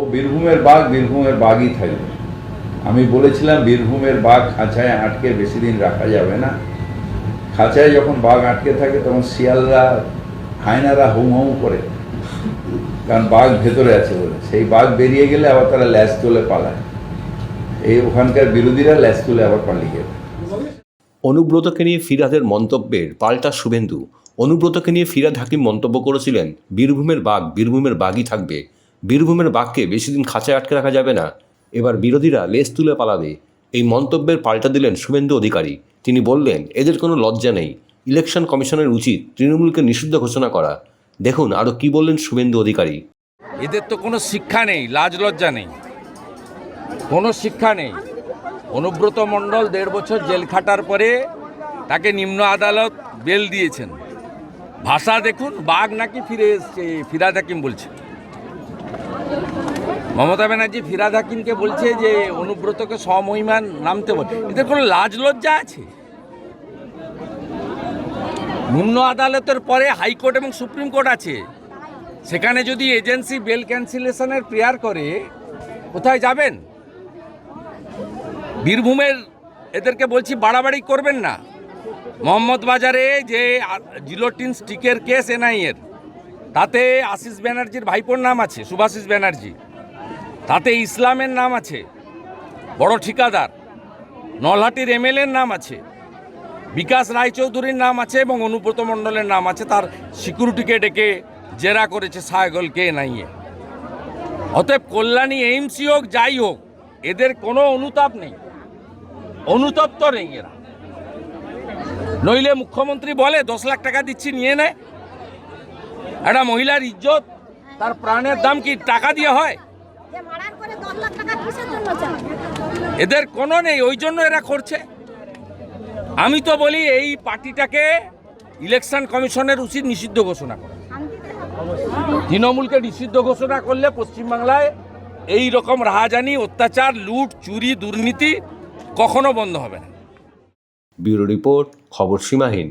ও বীরভূমের বাঘ বীরভূমের বাঘই থাকবে আমি বলেছিলাম, বীরভূমের বাঘ খাঁচায় আটকে বেশি দিন রাখা যাবে না। খাঁচায় যখন বাঘ আটকে থাকে, তখন শিয়ালরা, হায়নারা হুম হুম করে। কারণ বাঘ ভেতরে আছে বলে। সেই বাঘ বেরিয়ে গেলে আবার তারা ল্যাস তুলে পালায়। এই ওখানকার বিরোধীরা ল্যাস তুলে আবার পালিয়ে অনুব্রতকে নিয়ে ফিরাদের মন্তব্যের পাল্টা শুভেন্দু। অনুব্রতকে নিয়ে ফিরাদ হাকিম মন্তব্য করেছিলেন, বীরভূমের বাঘ, বীরভূমের বাঘই থাকবে। বীরভূমের বাঘকে বেশি দিন খাঁচায় আটকে রাখা যাবে না। এবার বিরোধীরা লেজ তুলে পালাবে। এই মন্তব্যের পাল্টা দিলেন শুভেন্দু অধিকারী। তিনি বললেন, এদের কোনো লজ্জা নেই। ইলেকশন কমিশনের উচিত তৃণমূলকে নিষিদ্ধ ঘোষণা করা। দেখুন আরও কি বললেন শুভেন্দু অধিকারী? এদের তো কোনো শিক্ষা নেই, লাজ লজ্জা নেই। কোনো শিক্ষা নেই। অনুব্রত মণ্ডল দেড় বছর জেল খাটার পরে তাকে নিম্ন আদালত বেল দিয়েছেন। ভাষা দেখুন, বাঘ নাকি ফিরে এসছে, ফিরাদ হাকিম বলছে। মমতা ব্যানার্জি ফিরাদ হাকিমকে বলছে যে অনুব্রতকে সমহিমান নামতে বলে। এদের কোনো লাজ লজ্জা আছে? নিম্ন আদালতের পরে হাইকোর্ট এবং সুপ্রিম কোর্ট আছে। সেখানে যদি এজেন্সি বেল ক্যান্সেলেশনের প্রেয়ার করে, কোথায় যাবেন? বীরভূমের এদেরকে বলছি বাড়াবাড়ি করবেন না। মোহাম্মদ বাজারে যে জিলোটিন স্টিকের কেস, এনআইএর, তাতে আশিস ব্যানার্জির ভাইপোর নাম আছে, সুভাষিস ব্যানার্জি। তাতে ইসলামের নাম আছে, বড় ঠিকাদার, নলহাটির এমএলএর নাম আছে, বিকাশ রায়চৌধুরীর নাম আছে এবং অনুব্রত মণ্ডলের নাম আছে, তার সিকিউরিটিকে ডেকে জেরা করেছে সায়গলকে নাইয়ে অতএব কল্যাণী, এইমসি হোক, যাই হোক, এদের কোনো অনুতাপ নেই, অনুতপ্ত নেই এরা। নইলে মুখ্যমন্ত্রী বলে, দশ লাখ টাকা দিচ্ছি, নিয়ে নেয় একটা মহিলার ইজ্জত, তার প্রাণের দাম কি টাকা দিয়ে হয়? যে মারার করে দশ লাখ টাকা কিসের জন্য চান এদের কোনো নেই ওই জন্য এরা করছে। আমি তো বলি এই পার্টিটাকে ইলেকশন কমিশনের উচিত নিষিদ্ধ ঘোষণা করা। তৃণমূলকে নিষিদ্ধ ঘোষণা করলে পশ্চিমবাংলায় এই রকম রাহাজানি অত্যাচার লুট চুরি দুর্নীতি কখনো বন্ধ হবে না। ব্যুরো রিপোর্ট খবর সীমাহীন।